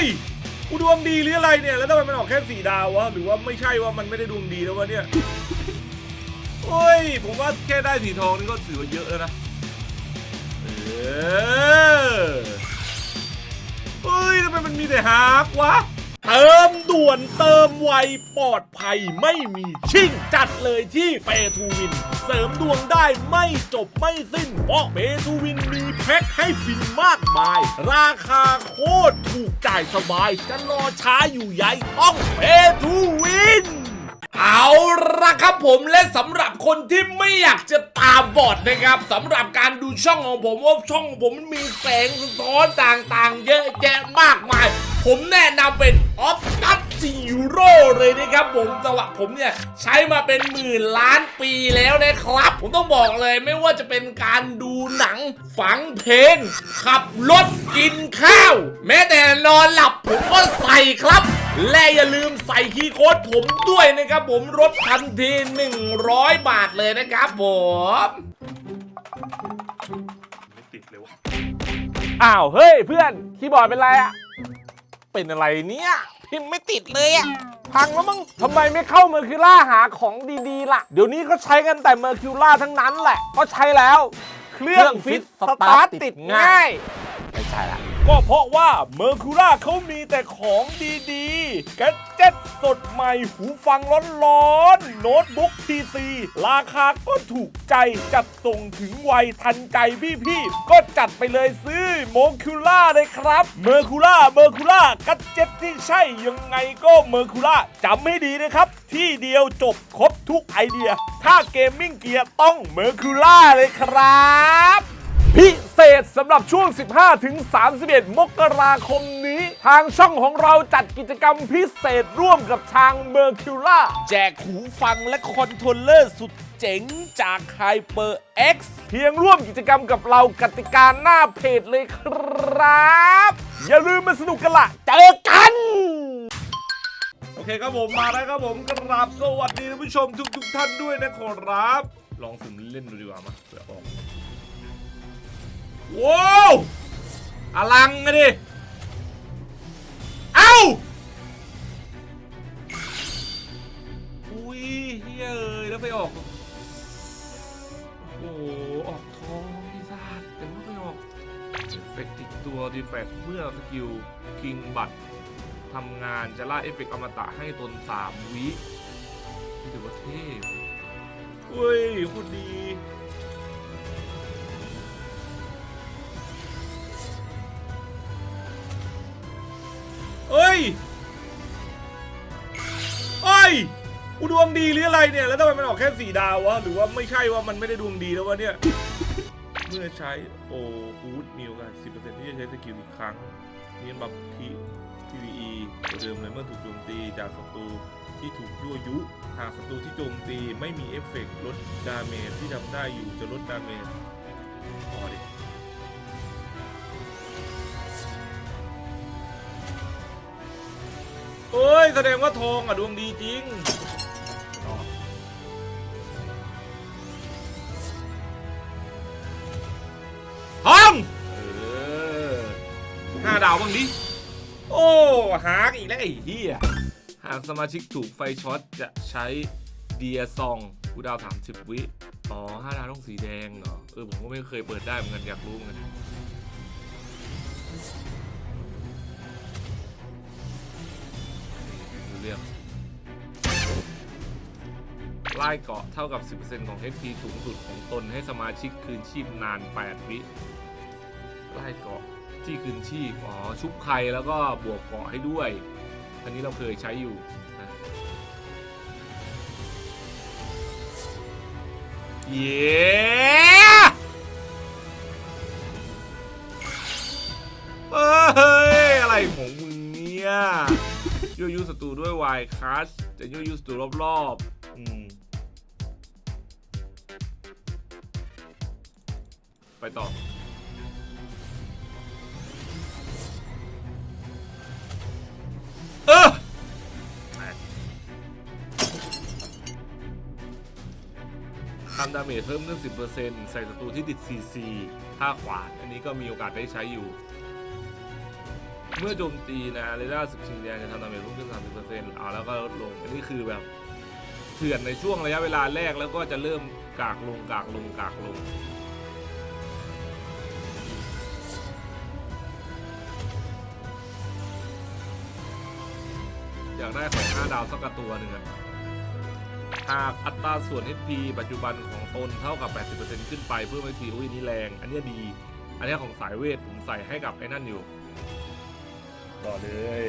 ยกูดวงดีหรืออะไรเนี่ย แล้วทำไมมันออกแค่สี่ดาววะ หรือว่าไม่ใช่ว่ามันไม่ได้ดวงดีแล้ววะเนี่ยเฮ้ย ผมว่าแค่ได้สีทองนี่ก็ถือว่าเยอะแล้วนะ เออเฮ้ยทำไมมันมีแต่ฮากวะ เติมด่วนเติมไวปลอดภัยไม่มีชิ่งจัดเลยที่เปทูวิน เสริมดวงได้ไม่จบไม่สิ้นเพราะเปทูวินมีแพ็คให้ฟินมากมาย ราคาโคตรถูกจ่ายสบาย จะรอช้าอยู่ใหญ่ต้องเปทูวินเอาละครับผมและสำหรับคนที่ไม่อยากจะตาบอดนะครับสำหรับการดูช่องของผมว่าช่องของผมมันมีแสงสะท้อนต่างๆ เยอะแยะมากมายผมแนะนำเป็นออฟตัสซีโร่เลยนะครับผมสำหรับผมเนี่ย ใช้มาเป็นหมื่นล้านปีแล้วนะครับ ผมต้องบอกเลยไม่ว่าจะเป็นการดูหนังฟังเพลง ขับรถกินข้าว แม้แต่นอนหลับผมก็ใส่ครับและอย่าลืมใส่คีย์โค้ดผมด้วยนะครับผมลดทันที 100 บาทเลยนะครับผมไม่ติดเลยวะอ้าว เฮ้ย เพื่อน คีย์บอร์ดเป็นไรอะ เป็นอะไรเนี่ยพิมพ์ไม่ติดเลยอะพังแล้วมึงทำไมไม่เข้าเมอร์คิวล่าหาของดีๆ ล่ะ เดี๋ยวนี้ก็ใช้กันแต่เมอร์คิวล่าทั้งนั้นแหละก็ใช้แล้ว เครื่องฟิตสตาร์ทติดง่าย ใช่ละก็เพราะว่าเมอร์คูร่าเขามีแต่ของดีๆแกเจ็ตสดใหม่หูฟังร้อนๆ โน้ตบุ๊กพีซี ราคาก็ถูกใจจัดส่งถึงไวทันใจพี่ๆ ก็จัดไปเลยซื้อโมคูล่าเลยครับ เมอร์คูล่าเมอร์คูล่ากัดเจ็ตที่ใช่ยังไงก็เมอร์คูล่าจำให้ดีนะครับ ที่เดียวจบครบทุกไอเดีย ถ้าเกมมิ่งเกียร์ต้องเมอร์คูล่าเลยครับ พิเศษสำหรับช่วง 15 ถึง 31 มกราคมนี้ ทางช่องของเราจัดกิจกรรมพิเศษร่วมกับทางเมอร์คิวล่าแจกหูฟังและคอนโทรลเลอร์สุดเจ๋งจาก HyperX เพียงร่วมกิจกรรมกับเรากติกาหน้าเพจเลยครับ อย่าลืมมาสนุกกันละเจอกันโอเคครับผมมาแล้วครับผมกราบสวัสดีท่านผู้ชมทุกทุกๆท่านด้วยนะขอรับ ลองสุ่มเล่นดูดีกว่ามาเผื่อออก ว้าวอลังอะดิ เอ้า อุ้ยเฮ้ยเอ้ยแล้วไปออก โอ้โห ออกท้องที่ซาดแต่ว่าไม่ออกเอฟเฟกติดตัวดีแฟกเมื่อสกิลคิงบัตทำงานจะล่าเอฟเฟกต์อมตะให้ตน 3 วินี่ถือว่าเทพเฮ้ยคุณดี วงดีหรืออะไรเนี่ย แล้วทำไมมันออกแค่สี่ดาววะ หรือว่าไม่ใช่ว่ามันไม่ได้ดวงดีแล้ววะเนี่ย เมื่อใช้โอฮูดมีโอกาส10%ที่จะใช้สกิลอีกครั้ง นี่บัฟที PVE ตัวเดิมเลยเมื่อถูกโจมตีจากศัตรูที่ถูกยั่วยุ หากศัตรูที่โจมตีไม่มีเอฟเฟกต์ลดดาเมจที่ทำได้อยู่จะลดดาเมจพอดิเอ้ย แสดงว่าทองอะ ดวงดีจริงาบ้างดิ โอ้หากอีกแล้วไอ้เหี้ยหากสมาชิกถูกไฟช็อตจะใช้เดียซองกูดาว 30 วิ อ๋อห้าดาวต้องสีแดงเหรอ เออ ผมก็ไม่เคยเปิดได้เหมือนกันอยากรู้เหมือนกันเรื่องไล่เกาะเท่ากับ 10%ของ HP สูงสุดของตนให้สมาชิกคืนชีพนาน 8 วิไล่เกาะ ที่คืนชีพอ๋อชุบใครแล้วก็บวกเกาะให้ด้วย อันนี้เราเคยใช้อยู่นะเย้เฮ้ย อะไรของมึงเนี่ยยั่วยุศัตรูด้วยวายคัสจะยั่วยุศัตรูรอบๆอืมไปต่อ ทำดาเมจเพิ่มขึ้น 10%ใส่ศัตรูที่ติด CC ท่าขวานอันนี้ก็มีโอกาสได้ใช้อยู่ เมื่อโจมตีนะเรดาร์สึกชิงแดงจะทำดาเมจเพิ่มขึ้น 30%อ่าแล้วก็ลดลง อันนี้คือแบบเถื่อนในช่วงระยะเวลาแรกแล้วก็จะเริ่มกากลงกากลงกากลงอยากได้ของ5ดาวสักตัวหนึ่งอะ หากอัตราส่วน HP ปัจจุบันของตนเท่ากับ 80%ขึ้นไปเพิ่มไปทีอุ้ยนี่แรง อันเนี้ยดี อันเนี้ยของสายเวท ผมใส่ให้กับไอ้นั่นอยู่ ต่อเลย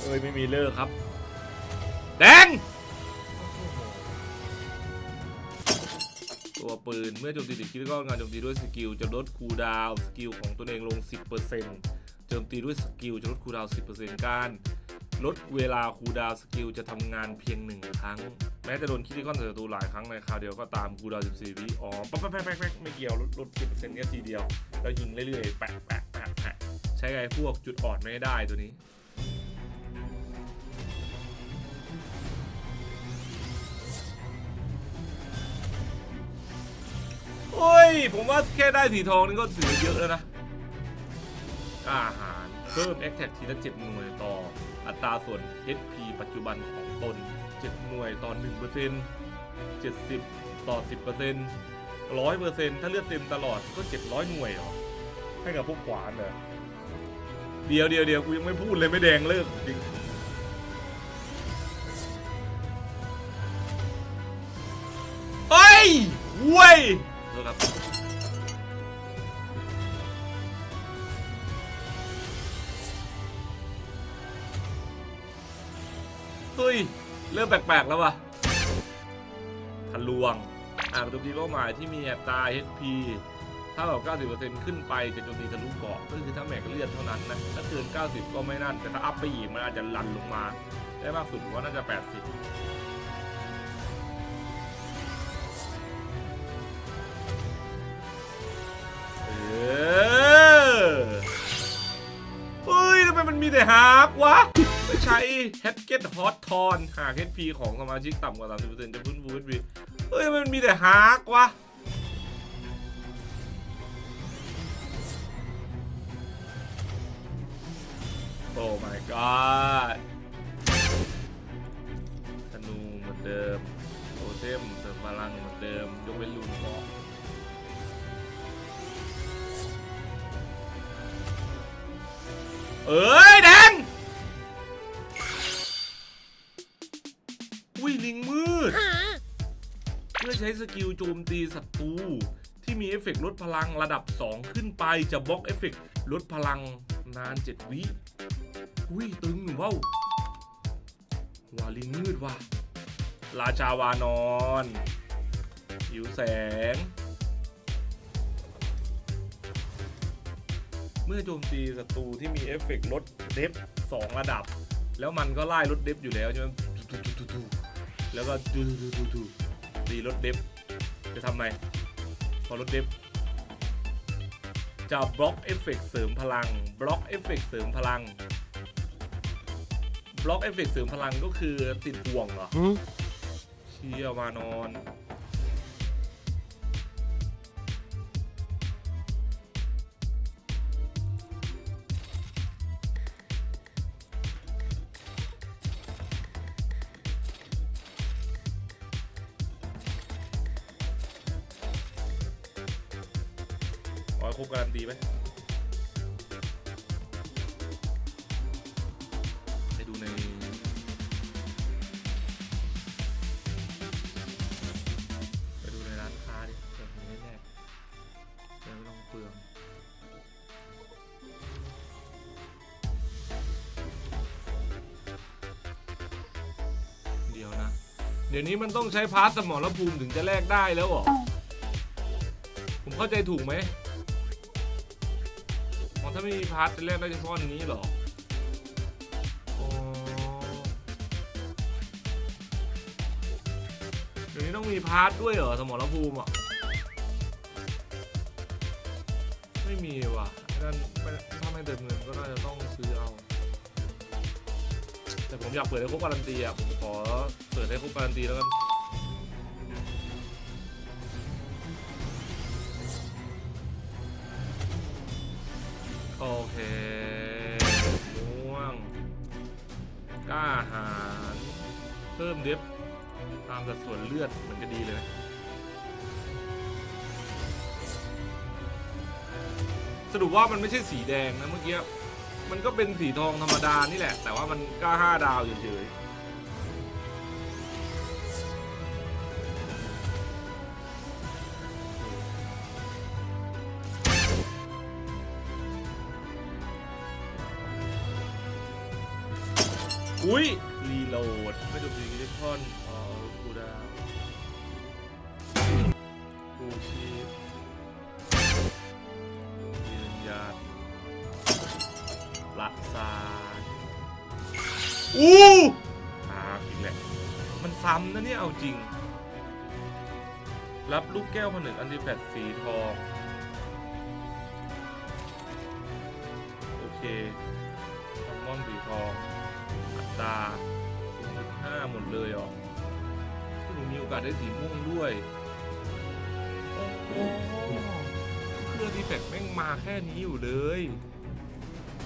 เอ้ย ไม่มีเลิกครับ แดง ตัวปืน เมื่อโจมตีติดคิดก็งานโจมตีด้วยสกิล จะลดคูลดาวน์สกิลของตัวเองลง 10%โจมตีด้วยสกิลจะลดคูลดาวน์10%การ ลดเวลาคูดาวสกิลจะทำงานเพียงหนึ่งครั้ง แม้จะโดนคิดก้อนศัตรูหลายครั้งในคราวเดียวก็ตามคูดาว 14 วิอ๋อปั๊บปั๊บแป๊กแป๊กแป๊กไม่เกี่ยวลดลด10%แค่ทีเดียว แล้วยิงเรื่อยๆแปะแปะแปะแปะใช้ไงพวกจุดอ่อนไม่ได้ตัวนี้โอ้ย ผมว่าแค่ได้สีทองนี่ก็ถือเยอะแล้วนะ อาหาร เพิ่ม a c t a c ทีละ7หน่วยต่อ อัตราส่วน HP ปัจจุบันของตน 7 หน่วยต่อ 1% 70 ต่อ 10% 100%ถ้าเลือดเต็มตลอดก็ 700 หน่วยเหรอ ให้กับพวกขวานเหรอ เดียวเดียวเดียวกูยังไม่พูดเลยไม่แดงเลิกจริงเฮ้ยเว้ยครับ เฮ้ย เริ่มแปลกๆแล้ววะทะลวง อ่านโจมตีเป้าหมายที่มีแอบตา HP ถ้าแบบ90%ขึ้นไปจะโจมตีทะลุเกาะก็คือถ้าแม็กเลือดเท่านั้นนะ ถ้าเกิน 90 ก็ไม่นั่น แต่ถ้าอัพไปอีกมันอาจจะลันลงมา ได้มากสุดว่าน่าจะ 80 แฮกเก็ตฮอตทอนหาก HP ของสมาชิกต่ำกว่า 30%จะพื้นฟู HP เฮ้ยมมันมีแต่ฮากวะโอ้ my god ธนูเหมือนเดิมโทเทมเสริมพลังเหมือนเดิม ยกเว้นลูนบอกเอ้ย ช้สกิลโจมตีศัตรูที่มีเอฟเฟกลดพลังระดับ 2 ขึ้นไปจะบล็อกเอฟเฟกลดพลังนาน 7 วิอุ้ยตึงเว้าวาลิงมืดว่ะราชาวานอนหิวแสง เมื่อโจมตีศัตรูที่มีเอฟเฟกลดเดฟสองระดับ แล้วมันก็ไล่ลดเดฟอยู่แล้วใช่ไหมแล้วก็ทุทุทุทุ ตีลดเดฟจะทำไงพอลดเดฟจะบล็อกเอฟเฟกต์เสริมพลัง บล็อกเอฟเฟกต์เสริมพลัง บล็อกเอฟเฟกต์เสริมพลังก็คือติดห่วงเหรอเชี่ยมานอน ดี๋ยวนี้มันต้องใช้พาร์ทสมรภูมิถึงจะแลกได้แล้วเหรอ ผมเข้าใจถูกไหมอ๋อถ้าไม่มีพาร์ทจะเล่นได้เฉพาะอันนี้เหรอเดี๋ยวนี้ต้องมีพาร์ทด้วยเหรอสมรภูมิอะ ไม่มีว่ะนั่นถ้าไม่เติมเงินก็น่าจะต้องซื้อเอา แต่ผมอยากเปิดให้ครบการันตีอะ ผมขอ เปิดให้ครบการันตีแล้วกันโอเคค่าอาหารเพิ่มเดฟตามสัดส่วนเลือดมันจะดีเลยนะสรุปว่ามันไม่ใช่สีแดงนะเมื่อกี้ มันก็เป็นสีทองธรรมดานี่แหละ แต่ว่ามันก็ห้าดาวเฉยๆ อุ้ย รีโหลด ไม่ถูกดีลิคอนอ๋อกูดาวกูชีพยืนยันละสารอู้ครับอีกแหละ มันซ้ำนะเนี่ยเอาจริง รับลูกแก้วผนึกอันติแฟตสีทอง โอเค ตา0.5หมดเลยเหรอหนูมีโอกาสได้สีม่วงด้วยโอ้โหเครื่องดีแฟกแม่งมาแค่นี้อยู่เลย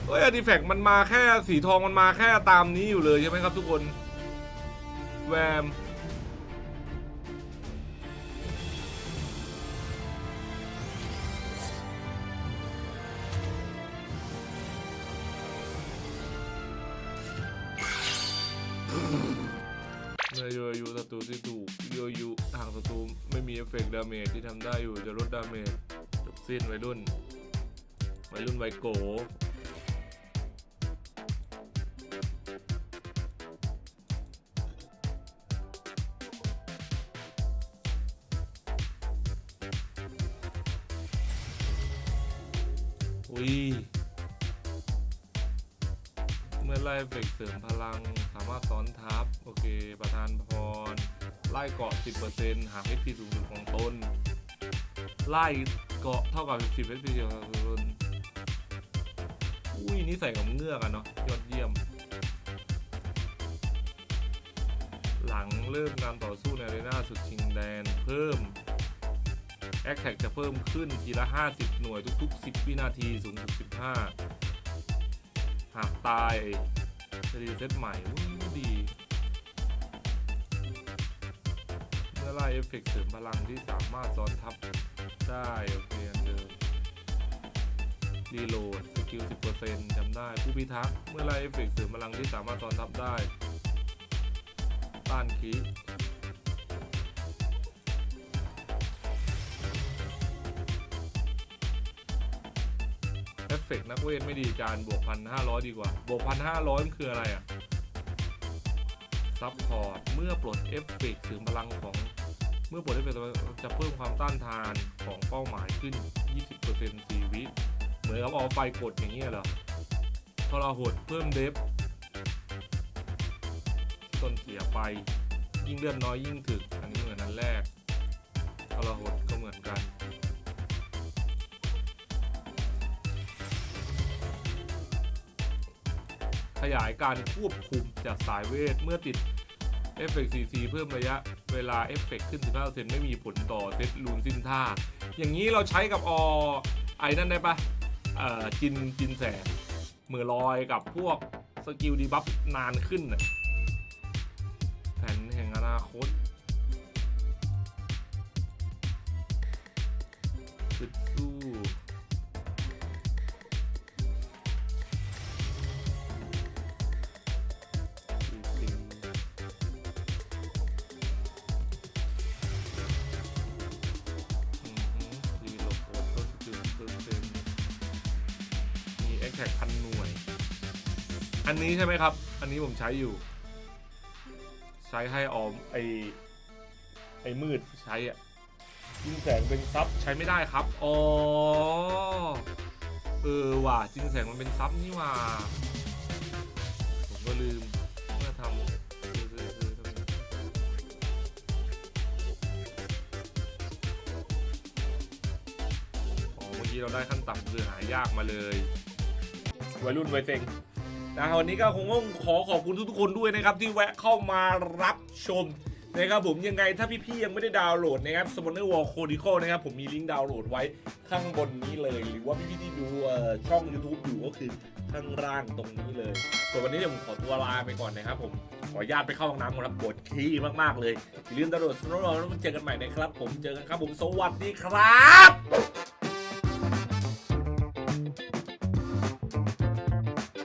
เฮ้ยดีแฟกมันมาแค่สีทองมันมาแค่ตามนี้อยู่เลยใช่ไหมครับทุกคนแวม โยอายุศัตรูที่ถูกโยอายุหากศัตรูไม่มีเอฟเฟกต์ดาเมจที่ทำได้อยู่จะลดดาเมจจบสิ้นวัยรุ่นวัยรุ่นวัยโกอุ้ย มื่อไล่เฟกเสริมพลังสามารถซ้อนทับโอเค ประธานพร ไล่เกาะ 10%หาก HP สูงสุดของตน ไล่เกาะเท่ากับ 10 HP ของตนอุ้ยนี่ใส่กับเงือกอะเนาะยอดเยี่ยม หลังเริ่มการต่อสู้ในเรน่าสุดชิงแดนเพิ่มแอคแท็กจะเพิ่มขึ้นทีละ 50 หน่วยทุก ๆ 10 วินาทีสูงสุด15 หากตายจะรีเซ็ตใหม่ดีเมื่อไล่เอฟเฟกต์เสริมพลังที่สามารถซ้อนทับได้ โอเคอันเดิมรีโหลดสกิล 10%จำได้ ผู้พิทักษ์เมื่อไล่เอฟเฟกต์เสริมพลังที่สามารถซ้อนทับได้ ต้านคี เอฟเฟกต์นักเวทไม่ดีจานบวกพันห้าร้อยดีกว่า บวกพันห้าร้อยมันคืออะไรอะซับพอร์ตเมื่อปลดเอฟเฟกถึงพลังของเมื่อปลดเอฟเฟกจะเพิ่มความต้านทานของเป้าหมายขึ้น 20% 4 วิเหมือนกับเอาไฟกดอย่างเงี้ยเหรอทราหดเพิ่มเดฟต้นเสียไป ยิ่งเลื่อดน้อยยิ่งถึกอันนี้เหมือนนั้นแรกทราหดก็เหมือนกัน ขยายการควบคุมจากสายเวท เมื่อติดเอฟเฟกต์ CC เพิ่มระยะเวลาเอฟเฟกต์ขึ้น 15%ไม่มีผลต่อเซตลูนสิ้นท่า อย่างนี้เราใช้กับอไอ้นั่นได้ปะเอ่อจินจินแสงมือลอยกับพวกสกิลดีบัฟนานขึ้นแผนแห่งอนาคตสึกสู้ อันนี้ใช่ไหมครับ อันนี้ผมใช้อยู่ ใช้ให้ออมไอไอมืดใช้อะจินแสงเป็นซับใช้ไม่ได้ครับ อ๋อ เออว่ะจินแสงมันเป็นซับนี่ว่ะผมก็ลืมเมื่อทำเออเออเออทำไมอ๋อเมื่อกี้เราได้ขั้นต่ำคือหายากมาเลย วัยรุ่นวัยเซ็ง นะวันนี้ก็คงต้องขอขอบคุณทุกๆคนด้วยนะครับ ที่แวะเข้ามารับชมนะครับผมยังไงถ้าพี่ๆยังไม่ได้ดาวน์โหลดนะครับ s p o n e r Wall Chronicle นะครับผมมีลิงก์ดาวน์โหลดไว้ข้างบนนี้เลย หรือว่าพี่ๆที่ดูช่อง YouTube อยู่ก็คือข้างล่างตรงนี้เลย ส่วนวันนี้เดี๋ยวผมขอตัวลาไปก่อนนะครับผมขออนุญาตไปเข้าห้องน้ำก่อนครับปวดขี้มากๆเลยอย่าลืมดาวน์โหลด s p o n e r Wall แล้วมาเจอกันใหม่นะครับผมเจอกันครับผมสวัสดีครับ